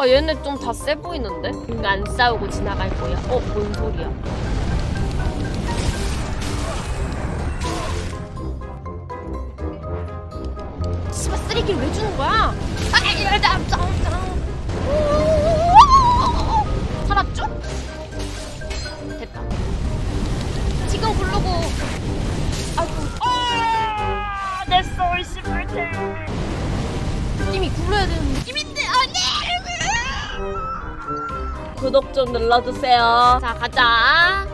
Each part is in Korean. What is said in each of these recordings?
아 얘네 좀 다 세 보이는데? 이거 안 싸우고 지나갈 거야. 어, 뭔 소리야? 씨발 쓰레기를 왜 주는 거야? 아, 열다 짱짱. 살았죠? 됐다. 지금 부르고. 아이고. 아, 내 소울 씹을테. 느낌이 굴러야 되는 느낌인데 구독 좀 눌러주세요. 자 가자.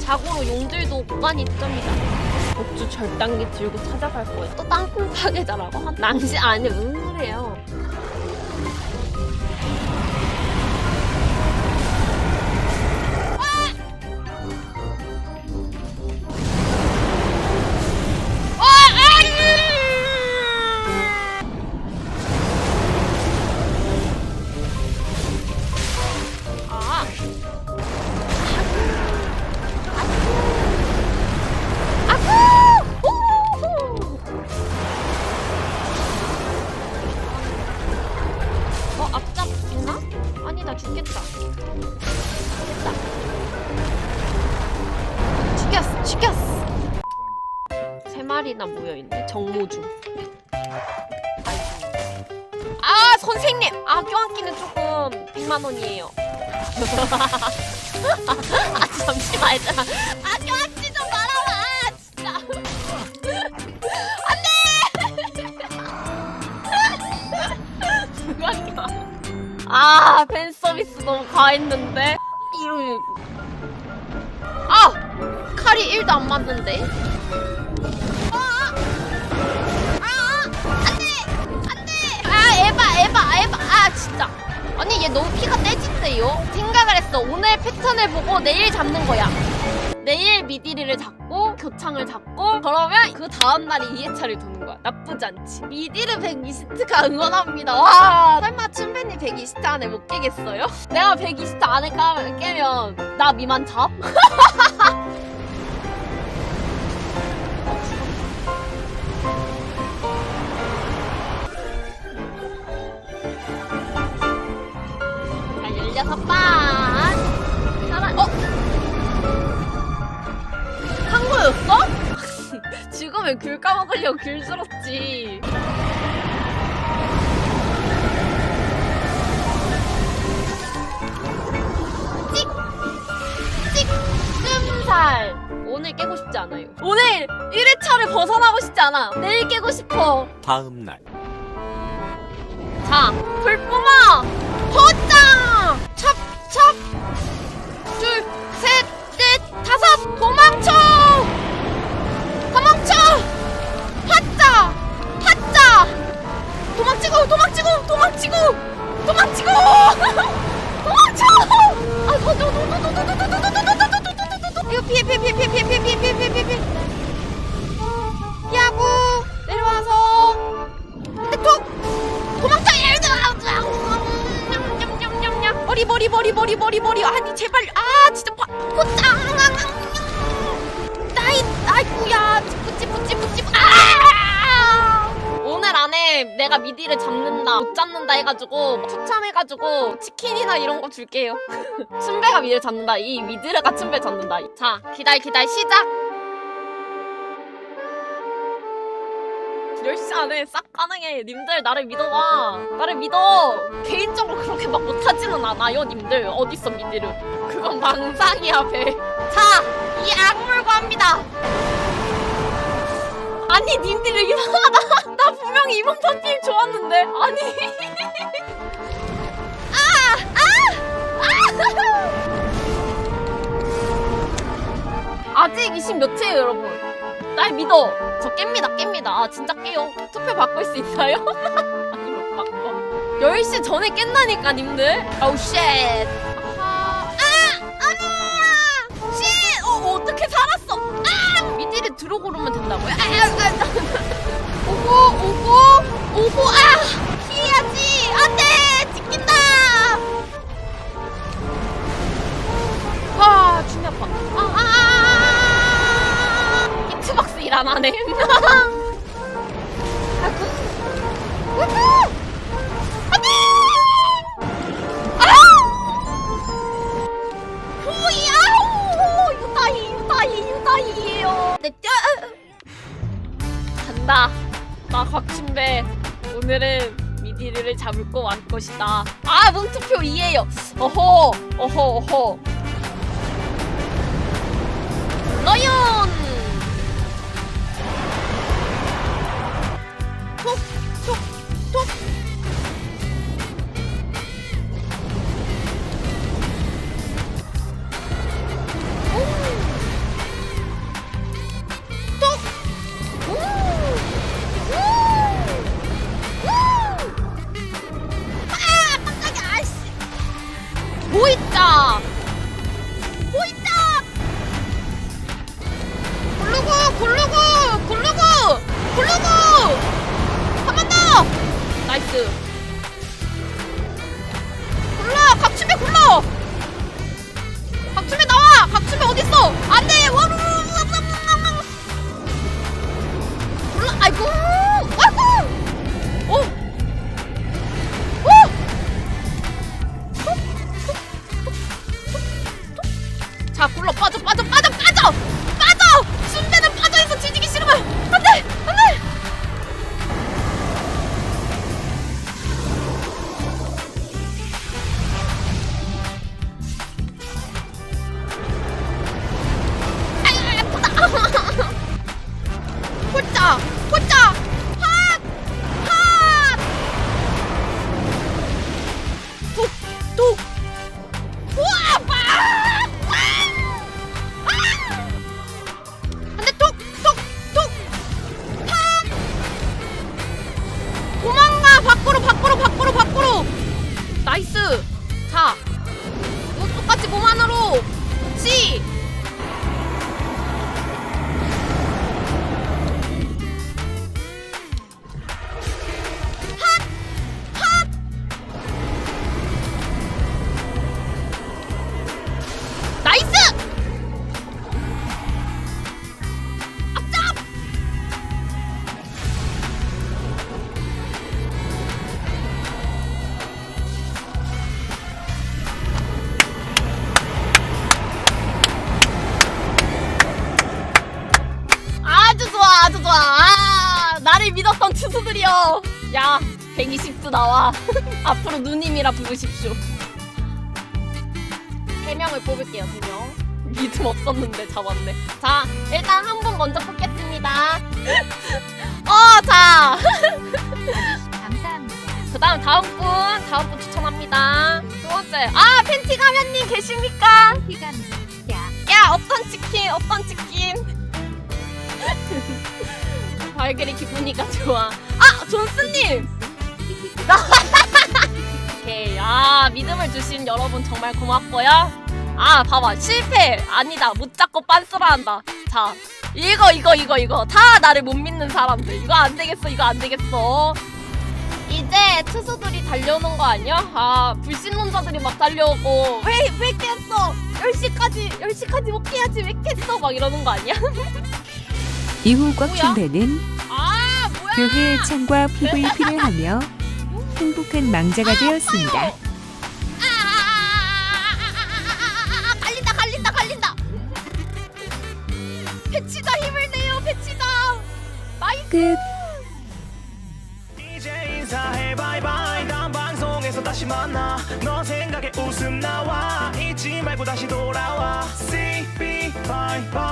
자고로 용들도 구간이 있답니다. 복주 절단기 들고 찾아갈 거예요. 또 땅콩 파괴자라고? 한- 낭시 아니 무슨 소리예요? 나 죽겠다. 됐다. 죽였어, 죽였어. 세 마리나 모여있네, 정모중. 아이고. 아, 선생님! 아, 껴안기는 조금 100만원이에요. 아, 잠시만. 아, 아, 팬 서비스 너무 과했는데? 이러 아! 칼이 1도 안 맞는데? 아! 아! 안 돼! 안 돼! 아, 에바, 에바, 에바! 아, 진짜. 아니, 얘 너무 피가 떼진대요? 생각을 했어. 오늘 패턴을 보고 내일 잡는 거야. 내일 미디리를 잡고 교창을 잡고 그러면 그 다음날에 2회차를 도는 거야. 나쁘지 않지. 미디르 120트가 응원합니다. 와! 설마 춘배님 120트 안에 못 깨겠어요? 내가 120트 안에 까- 깨면 나 미만 잡? 자 16반 죽으면 귤 까먹으려고 귤 줄었지. 찍! 찍! 끔살! 오늘 깨고 싶지 않아요. 오늘 1회차를 벗어나고 싶지 않아. 내일 깨고 싶어. 다음 날 자, 불 뿜어! 别别别别别别 내가 미디를 잡는다 못 잡는다 해가지고 추첨해가지고 치킨이나 이런 거 줄게요 춘배가 미디를 잡는다 이 미드르가 춘배 잡는다 자 기다려 기다려 시작 10시 안에 싹 가능해. 님들 나를 믿어봐. 나를 믿어. 개인적으로 그렇게 막 못하지는 않아요, 님들. 어딨어, 미디르. 그건 망상이야, 배. 자, 이 악물고 합니다. 아니, 님들 이상하다. 나 분명히 이번 파티 좋았는데. 아니. 아! 아! 아! 아직 20 몇이에요, 여러분. 날 믿어. 저 깹니다, 깹니다. 아, 진짜 깨요. 투표 바꿀 수 있나요? 아니면 바꿔. 10시 전에 깬다니까, 님들. 아우, 쉣. 안 하네. 간다. 나 곽침배 오늘은 미디를 잡을 거 안 것이다. 아 뭉투표 이해요. 어허 어허 어허. 너윤. 뭐 있다. 뭐 있다. 굴르고, 굴르고, 굴르고, 굴르고. 한 번 더. 나이스. 굴러, 각춤에 굴러. 각춤에 나와. 각춤에 어디 있어? 시 좋아 아 나를 믿었던 투수들이여. 야 120도 나와. 앞으로 누님이라 부르십시오. 3명을 뽑을게요 3명. 믿음 없었는데 잡았네. 자 일단 한 분 먼저 뽑겠습니다. 어자. 감사합니다. 그 다음 다음 분 다음 분 추천합니다. 두 번째. 아 팬티 가면님 계십니까? 피감야 야 어떤 치킨 어떤 치킨 발길이 기분이가 좋아. 아 존스님! 오케이. 아 믿음을 주신 여러분 정말 고맙고요. 아 봐봐. 실패! 아니다. 못 잡고 빤스라 한다. 자 이거 이거 이거 이거. 다 나를 못 믿는 사람들. 이거 안 되겠어 이거 안 되겠어. 이제 투수들이 달려오는 거 아니야? 아 불신론자들이 막 달려오고 왜 왜 깼어? 10시까지 10시까지 못 깨야지 왜 깼어? 막 이러는 거 아니야? 이후 뭐야? 꽉춘배는 아 뭐야? 교회 창과 PVP를 하며 행복한 망자가 되었습니다. 아, 아, 갈린다 갈린다 갈린다. 배치다 힘을 내요 배치다. 나이스 끝. 이제 인사해 바이바이. 다음 방송에서 다시 만나. 너 생각에 웃음 나와. 잊지 말고 다시 돌아와. CB 바이 바이